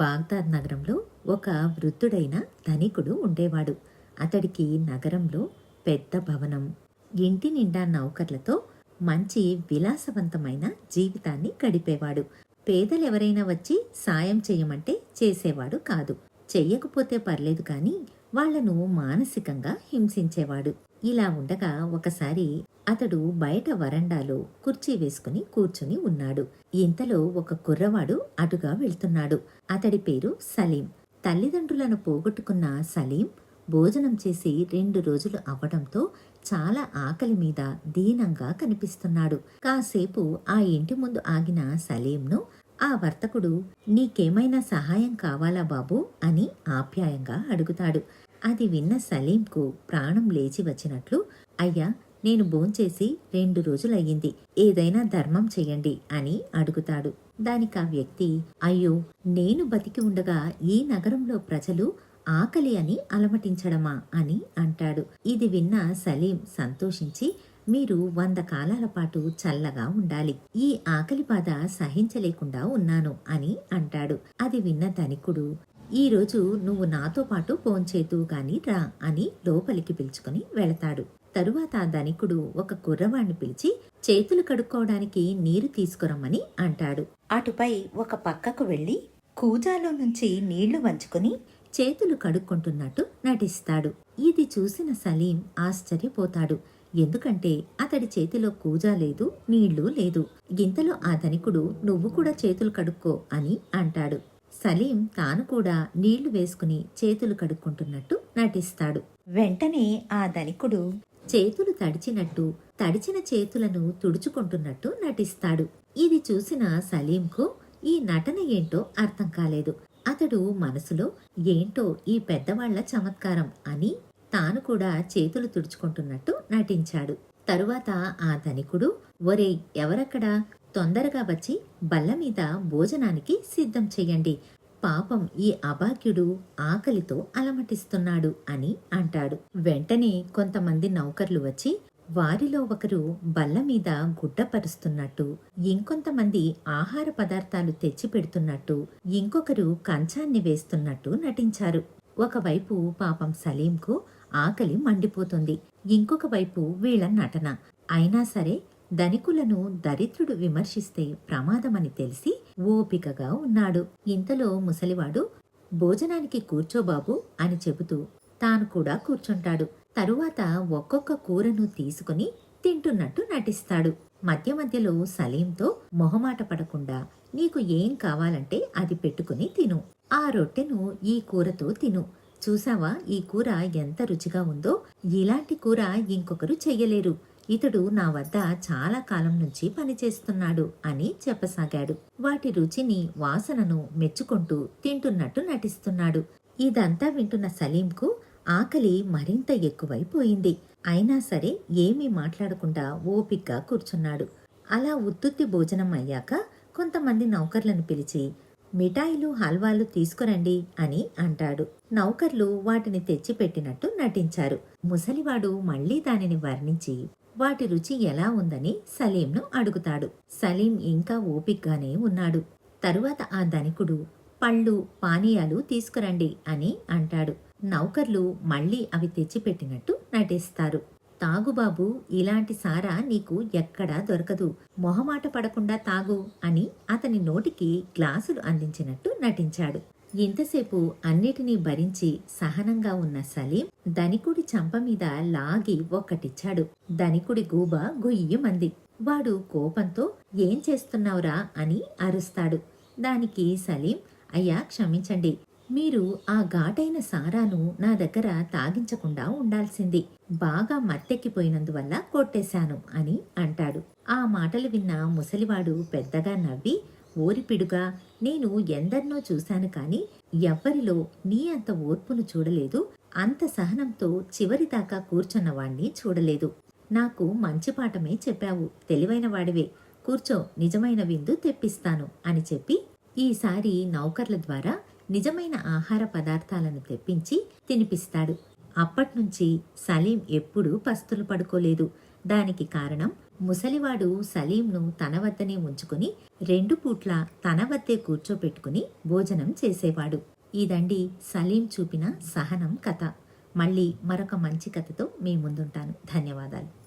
Baghdad నగరంలో ఒక వృద్ధుడైన ధనికుడు ఉండేవాడు. అతడికి నగరంలో పెద్ద భవనం. ఇంటి నిండా నౌకర్లతో మంచి విలాసవంతమైన జీవితాన్ని గడిపేవాడు. పేదలెవరైనా వచ్చి సాయం చేయమంటే చేసేవాడు కాదు. చెయ్యకపోతే పర్లేదు కానీ వాళ్ళను మానసికంగా హింసించేవాడు. ఇలా ఉండగా ఒకసారి అతడు బయట వరండాలో కుర్చీ వేసుకుని కూర్చుని ఉన్నాడు. ఇంతలో ఒక కుర్రవాడు అటుగా వెళ్తున్నాడు. అతడి పేరు సలీం. తల్లిదండ్రులను పోగొట్టుకున్న సలీం భోజనం చేసి రెండు రోజులు అవ్వడంతో చాలా ఆకలి మీద దీనంగా కనిపిస్తున్నాడు. కాసేపు ఆ ఇంటి ముందు ఆగిన సలీంను ఆ వర్తకుడు నీకేమైనా సహాయం కావాలా బాబూ అని ఆప్యాయంగా అడుగుతాడు. అది విన్న సలీంకు ప్రాణం లేచి వచ్చినట్లు అయ్యా నేను భోంచేసి రెండు రోజులయ్యింది. ఏదైనా ధర్మం చెయ్యండి అని అడుగుతాడు. దానికి ఆ వ్యక్తి అయ్యో నేను బతికి ఉండగా ఈ నగరంలో ప్రజలు ఆకలి అని అలమటించడమా? అని అంటాడు. ఇది విన్న సలీం సంతోషించి మీరు వంద కాలాల పాటు చల్లగా ఉండాలి. ఈ ఆకలి బాధ సహించలేకుండా ఉన్నాను అని అంటాడు. అది విన్న ధనికుడు ఈరోజు నువ్వు నాతో పాటు పోంచేతూ గాని రా అని లోపలికి పిలుచుకుని వెళతాడు. తరువాత ధనికుడు ఒక కుర్రవాణ్ణి పిలిచి చేతులు కడుక్కోవడానికి నీరు తీసుకురమ్మని అంటాడు. అటుపై ఒక పక్కకు వెళ్ళి కూజాలో నుంచి నీళ్ళు వంచుకుని చేతులు కడుక్కుంటున్నట్టు నటిస్తాడు. ఇది చూసిన సలీం ఆశ్చర్యపోతాడు. ఎందుకంటే అతడి చేతిలో కూజా లేదు నీళ్ళు లేదు. ఇంతలో ఆ ధనికుడు నువ్వు కూడా చేతులు కడుక్కో అని అంటాడు. సలీం తాను కూడా నీళ్ళు వేసుకుని చేతులు కడుక్కుంటున్నట్టు నటిస్తాడు. వెంటనే ఆ ధనికుడు చేతులు తడిచినట్టు తడిచిన చేతులను తుడుచుకుంటున్నట్టు నటిస్తాడు. ఇది చూసిన సలీంకు ఈ నటన ఏంటో అర్థం కాలేదు. అతడు మనసులో ఏంటో ఈ పెద్దవాళ్ళ చమత్కారం అని తాను కూడా చేతులు తుడుచుకుంటున్నట్టు నటించాడు. తరువాత ఆ ధనికుడు ఒరే ఎవరక్కడా? తొందరగా వచ్చి బల్ల మీద భోజనానికి సిద్ధం చెయ్యండి. పాపం ఈ అభాగ్యుడు ఆకలితో అలమటిస్తున్నాడు అని అంటాడు. వెంటనే కొంతమంది నౌకర్లు వచ్చి వారిలో ఒకరు బల్ల మీద గుడ్డ పరుస్తున్నట్టు ఇంకొంతమంది ఆహార పదార్థాలు తెచ్చి పెడుతున్నట్టు ఇంకొకరు కంచాన్ని వేస్తున్నట్టు నటించారు. ఒకవైపు పాపం సలీంకు ఆకలి మండిపోతుంది. ఇంకొక వైపు వీళ్ళ నటన. అయినా సరే ధనికులను దరిద్రుడు విమర్శిస్తే ప్రమాదమని తెలిసి ఓపికగా ఉన్నాడు. ఇంతలో ముసలివాడు భోజనానికి కూర్చోబాబు అని చెబుతూ తాను కూడా కూర్చుంటాడు. తరువాత ఒక్కొక్క కూరను తీసుకుని తింటున్నట్టు నటిస్తాడు. మధ్య మధ్యలో సలీంతో మొహమాట పడకుండా నీకు ఏం కావాలంటే అది పెట్టుకుని తిను. ఆ రొట్టెను ఈ కూరతో తిను. చూసావా? ఈ కూర ఎంత రుచిగా ఉందో? ఇలాంటి కూర ఇంకొకరు చెయ్యలేరు. ఇతడు నా వద్ద చాలా కాలం నుంచి పనిచేస్తున్నాడు అని చెప్పసాగాడు. వాటి రుచిని వాసనను మెచ్చుకుంటూ తింటున్నట్టు నటిస్తున్నాడు. ఇదంతా వింటున్న సలీంకు ఆకలి మరింత ఎక్కువైపోయింది. అయినా సరే ఏమీ మాట్లాడకుండా ఓపిగ్గా కూర్చున్నాడు. అలా ఉత్తుత్తి భోజనం అయ్యాక కొంతమంది నౌకర్లను పిలిచి మిఠాయిలు హల్వాలు తీసుకురండి అని అంటాడు. నౌకర్లు వాటిని తెచ్చిపెట్టినట్టు నటించారు. ముసలివాడు మళ్ళీ దానిని వర్ణించి వాటి రుచి ఎలా ఉందని సలీంను అడుగుతాడు. సలీం ఇంకా ఓపిగ్గానే ఉన్నాడు. తరువాత ఆ ధనికుడు పళ్ళు పానీయాలు తీసుకురండి అని అంటాడు. నౌకర్లు మళ్ళీ అవి తెచ్చిపెట్టినట్టు నటిస్తారు. తాగుబాబు ఇలాంటి సారా నీకు ఎక్కడా దొరకదు. మొహమాట పడకుండా తాగు అని అతని నోటికి గ్లాసులు అందించినట్టు నటించాడు. ఇంతసేపు అన్నిటినీ భరించి సహనంగా ఉన్న సలీం ధనికుడి చంప మీద లాగి ఒక్కటిచ్చాడు. ధనికుడి గూబ గుయ్యమంది. వాడు కోపంతో ఏం చేస్తున్నావురా? అని అరుస్తాడు. దానికి సలీం అయ్యా క్షమించండి. మీరు ఆ ఘాటైన సారాను నా దగ్గర తాగించకుండా ఉండాల్సింది. బాగా మత్తెక్కిపోయినందువల్ల కొట్టేశాను అని అంటాడు. ఆ మాటలు విన్న ముసలివాడు పెద్దగా నవ్వి ఓరిపిడుగా నేను ఎందరినో చూశాను కాని ఎవ్వరిలో నీ అంత ఓర్పును చూడలేదు. అంత సహనంతో చివరిదాకా కూర్చున్నవాణ్ణి చూడలేదు. నాకు మంచి పాఠమే చెప్పావు. తెలివైన వాడివే. కూర్చో నిజమైన విందు తెప్పిస్తాను అని చెప్పి ఈసారి నౌకర్ల ద్వారా నిజమైన ఆహార పదార్థాలను తెప్పించి తినిపిస్తాడు. అప్పట్నుంచి సలీం ఎప్పుడూ పస్తులు పడుకోలేదు. దానికి కారణం ముసలివాడు సలీంను తన వద్దనే ఉంచుకుని రెండు పూట్ల తన వద్దే కూర్చోపెట్టుకుని భోజనం చేసేవాడు. ఇదండి సలీం చూపిన సహనం కథ. మళ్ళీ మరొక మంచి కథతో మీ ముందుంటాను. ధన్యవాదాలు.